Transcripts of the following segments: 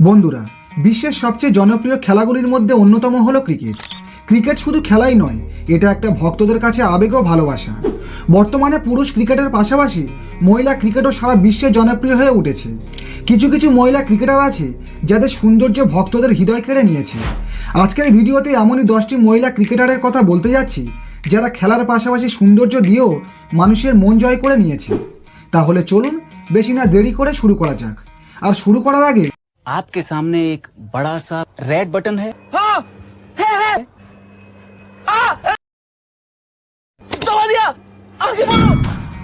বন্ধুরা, বিশ্বের সবচেয়ে জনপ্রিয় খেলাগুলির মধ্যে অন্যতম হলো ক্রিকেট। ক্রিকেট শুধু খেলাই নয়, এটা একটা ভক্তদের কাছে আবেগ ও ভালোবাসা। বর্তমানে পুরুষ ক্রিকেটের পাশাপাশি মহিলা ক্রিকেটও সারা বিশ্বে জনপ্রিয় হয়ে উঠেছে। কিছু কিছু মহিলা ক্রিকেটার আছে, যাদের সৌন্দর্য ভক্তদের হৃদয় কেড়ে নিয়েছে। আজকের ভিডিওতে এমনই দশটি মহিলা ক্রিকেটারের কথা বলতে যাচ্ছি, যারা খেলার পাশাপাশি সৌন্দর্য দিয়েও মানুষের মন জয় করে নিয়েছে। তাহলে চলুন, বেশি না দেরি করে শুরু করা যাক। আর শুরু করার আগে आपके सामने एक बड़ा सा रेड बटन है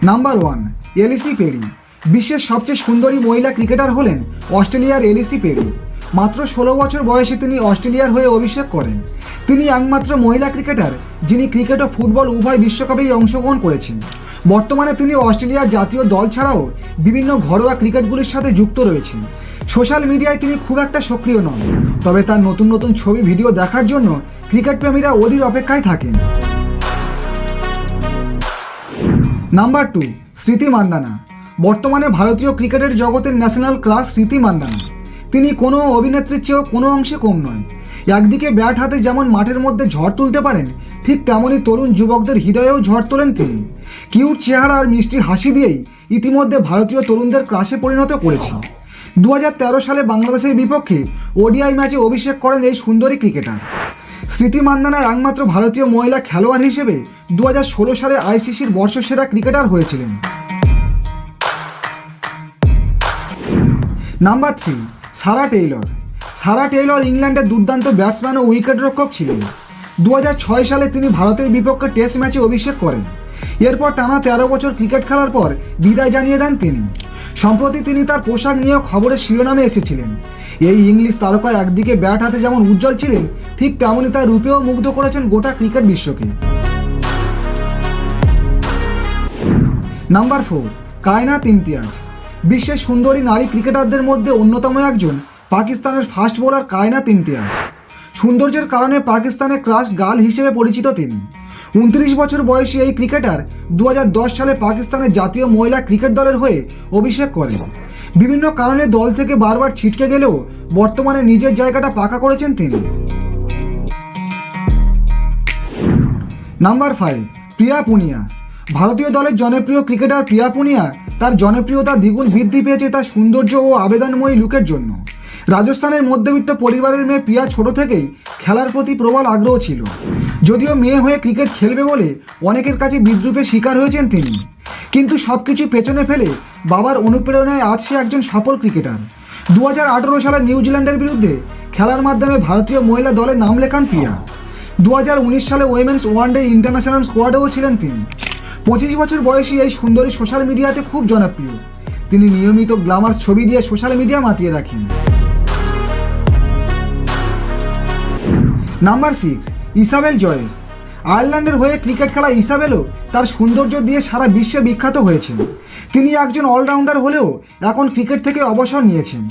নাম্বার ওয়ান এলিসি পেরি বিশ্বের সবচেয়ে সুন্দরী মহিলা ক্রিকেটার হলেন অস্ট্রেলিয়ার এলিসি পেরি মাত্র ষোলো বছর বয়সে তিনি অস্ট্রেলিয়ার হয়ে অভিষেক করেন তিনি একমাত্র মহিলা ক্রিকেটার যিনি ক্রিকেট ও ফুটবল উভয় বিশ্বকাপেই অংশগ্রহণ করেছেন বর্তমানে তিনি অস্ট্রেলিয়ার জাতীয় দল ছাড়াও বিভিন্ন ঘরোয়া ক্রিকেটগুলির সাথে যুক্ত রয়েছেন সোশ্যাল মিডিয়ায় তিনি খুব একটা সক্রিয় নন। তবে তার নতুন নতুন ছবি, ভিডিও দেখার জন্য ক্রিকেট প্রেমীরা অধীর অপেক্ষায় থাকেন। নাম্বার টু, স্মৃতি মান্দানা। বর্তমানে ভারতীয় ক্রিকেটের জগতের ন্যাশনাল ক্লাস স্মৃতি মান্দানা। তিনি কোনো অভিনেত্রীর চেয়েও কোনো অংশে কম নয়। একদিকে ব্যাট হাতে যেমন মাঠের মধ্যে ঝড় তুলতে পারেন, ঠিক তেমনই তরুণ যুবকদের হৃদয়েও ঝড় তোলেন তিনি। কিউট চেহারা আর মিষ্টি হাসি দিয়েই ইতিমধ্যে ভারতীয় তরুণদের ক্লাসে পরিণত করেছেন। দু হাজার তেরো সালে বাংলাদেশের বিপক্ষে ওডিআই ম্যাচে অভিষেক করেন এই সুন্দরী ক্রিকেটার। স্মৃতি মান্দানা একমাত্র ভারতীয় মহিলা খেলোয়াড় হিসেবে দু হাজার ষোলো সালে আইসিসির বর্ষসেরা ক্রিকেটার হয়েছিলেন। Number three, Sarah Taylor. Sarah Taylor ইংল্যান্ডের দুর্দান্ত ব্যাটসম্যান ও উইকেটরক্ষক ছিলেন। দু হাজার ছয় সালে তিনি ভারতের বিপক্ষে টেস্ট ম্যাচে অভিষেক করেন। এরপর টানা তেরো বছর ক্রিকেট খেলার পর বিদায় জানিয়ে দেন তিনি। সম্প্রতি তিনি তার পোশাক নিয়ে খবরের শিরোনামে এসেছিলেন। এই ইংলিশ তারকা একদিকে ব্যাট হাতে যেমন উজ্জ্বল ছিলেন, ঠিক তেমনই তার রূপেও মুগ্ধ করেছেন গোটা ক্রিকেট বিশ্বকে। নাম্বার ফোর, কায়নাত ইমতিয়াজ। বিশ্বের সুন্দরী নারী ক্রিকেটারদের মধ্যে অন্যতম একজন পাকিস্তানের ফাস্ট বোলার কায়নাত ইমতিয়াজ। সৌন্দর্যের কারণে পাকিস্তানের ক্রাশ গার্ল হিসেবে পরিচিত তিনি। উনত্রিশ বছর বয়সী এই ক্রিকেটার দু হাজার দশ সালে পাকিস্তানের জাতীয় মহিলা ক্রিকেট দলের হয়ে অভিষেক করেন। বিভিন্ন কারণে দল থেকে বারবার ছিটকে গেলেও বর্তমানে নিজের জায়গাটা পাকা করেছেন তিনি। Number five, Priya Punia. ভারতীয় দলের জনপ্রিয় ক্রিকেটার প্রিয়া পুনিয়া তার জনপ্রিয়তা দ্বিগুণ বৃদ্ধি পেয়েছে তার সৌন্দর্য ও আবেদনময়ী লুকের জন্য। রাজস্থানের মধ্যবিত্ত পরিবারের মেয়ে প্রিয়া ছোট থেকেই খেলার প্রতি প্রবল আগ্রহ ছিল। যদিও মেয়ে হয়ে ক্রিকেট খেলবে বলে অনেকের কাছে বিদ্রুপের শিকার হয়েছেন তিনি। কিন্তু সব কিছু পেছনে ফেলে বাবার অনুপ্রেরণায় আজ সে একজন সফল ক্রিকেটার। দু হাজার আঠেরো সালে নিউজিল্যান্ডের বিরুদ্ধে খেলার মাধ্যমে ভারতীয় মহিলা দলে নাম লেখান প্রিয়া। দু হাজার উনিশ সালে ওয়েমেন্স ওয়ানডে ইন্টারন্যাশনাল স্কোয়াডেও ছিলেন তিনি। পঁচিশ বছর বয়সী এই সুন্দরী সোশ্যাল মিডিয়াতে খুব জনপ্রিয়। তিনি নিয়মিত গ্লামার ছবি দিয়ে সোশ্যাল মিডিয়া মাতিয়ে রাখেন। নাম্বার সিক্স ইসাবেল জয়েস আয়ারল্যান্ডের হয়ে ক্রিকেট খেলা ইসাবেলও তার সৌন্দর্য দিয়ে সারা বিশ্বে বিখ্যাত হয়েছেন। তিনি একজন অলরাউন্ডার হলেও এখন ক্রিকেট থেকে অবসর নিয়েছেন।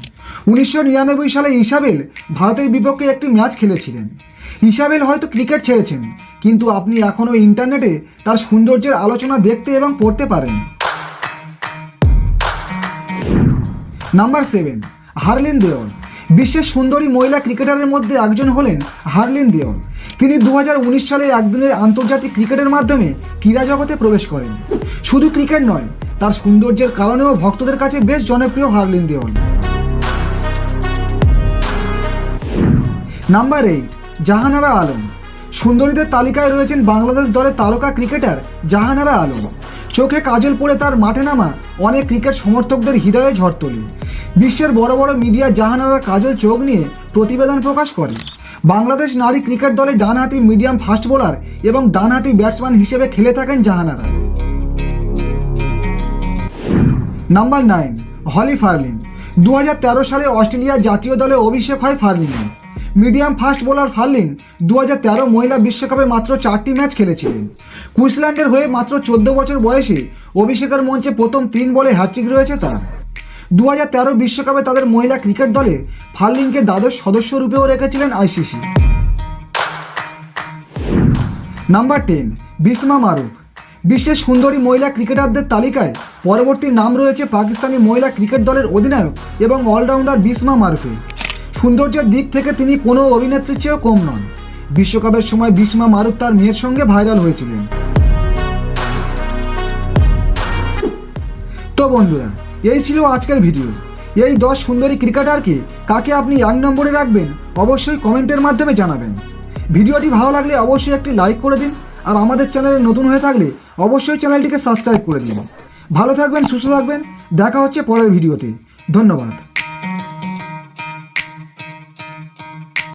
উনিশশো নিরানব্বই সালে ইসাবেল ভারতের বিপক্ষে একটি ম্যাচ খেলেছিলেন। ইসাবেল হয়তো ক্রিকেট ছেড়েছেন, কিন্তু আপনি এখনও ইন্টারনেটে তার সৌন্দর্যের আলোচনা দেখতে এবং পড়তে পারেন। নাম্বার সেভেন হারলিন দেওল বিশ্বের সুন্দরী মহিলা ক্রিকেটারের মধ্যে একজন হলেন হারলিন দেওল। তিনি দু হাজার উনিশ সালে একদিনের আন্তর্জাতিক ক্রিকেটের মাধ্যমে ক্রীড়া জগতে প্রবেশ করেন। শুধু ক্রিকেট নয়, তার সৌন্দর্যের কারণেও ভক্তদের কাছে বেশ জনপ্রিয় Harleen Deol. Number eight, Jahanara Alam. সুন্দরীদের তালিকায় রয়েছেন বাংলাদেশ দলের তারকা ক্রিকেটার জাহানারা আলম। চোখে কাজল পড়ে তার মাঠে নামা অনেক ক্রিকেট সমর্থকদের হৃদয়ে ঝড় তোলে। বিশ্বের বড় বড় মিডিয়া জাহানারা কাজল চোখ নিয়ে প্রতিবেদন প্রকাশ করে। বাংলাদেশ নারী ক্রিকেট দলে ডানহাতি মিডিয়াম ফাস্ট বোলার এবং ডানহাতি ব্যাটসম্যান হিসেবে খেলে থাকেন Jahanara. Number nine, Holly Ferling. দু হাজার তেরো সালে অস্ট্রেলিয়া জাতীয় দলে অভিষেক হয় ফার্লিনের। মিডিয়াম ফাস্ট বোলার ফার্লিং দু হাজার তেরো মহিলা বিশ্বকাপে মাত্র চারটি ম্যাচ খেলেছিলেন। কুইন্সল্যান্ডের হয়ে মাত্র চোদ্দ বছর বয়সে অভিষেকের মঞ্চে প্রথম তিন বলে হ্যাট্রিক রয়েছে তার। দু বিশ্বকাপে তাদের মহিলা ক্রিকেট দলে ফার্লিংকে দ্বাদশ সদস্য রূপেও রেখেছিলেন ICC. Number ten, Bismah Maroof. বিশ্বের সুন্দরী মহিলা ক্রিকেটারদের তালিকায় পরবর্তী নাম রয়েছে পাকিস্তানি মহিলা ক্রিকেট দলের অধিনায়ক এবং অলরাউন্ডার বিসমা মারুফের। সৌন্দর্যের দিক থেকে তিনি কোনো অভিনেত্রীর চেয়েও কম নন। বিশ্বকাপের সময় বিসমা মারুফ তার মেয়ের সঙ্গে ভাইরাল হয়েছিলেন। তো বন্ধুরা এই ছিল আজকের ভিডিও। এই দশ সুন্দরী ক্রিকেটারকে কাকে আপনি এক নম্বরে রাখবেন, অবশ্যই কমেন্টের মাধ্যমে জানাবেন। ভিডিওটি ভালো লাগলে অবশ্যই একটি লাইক করে দিন, আর আমাদের চ্যানেলে নতুন হয়ে থাকলে অবশ্যই চ্যানেলটিকে সাবস্ক্রাইব করে দিন। ভালো থাকবেন, সুস্থ থাকবেন, দেখা হচ্ছে পরের ভিডিওতে। ধন্যবাদ।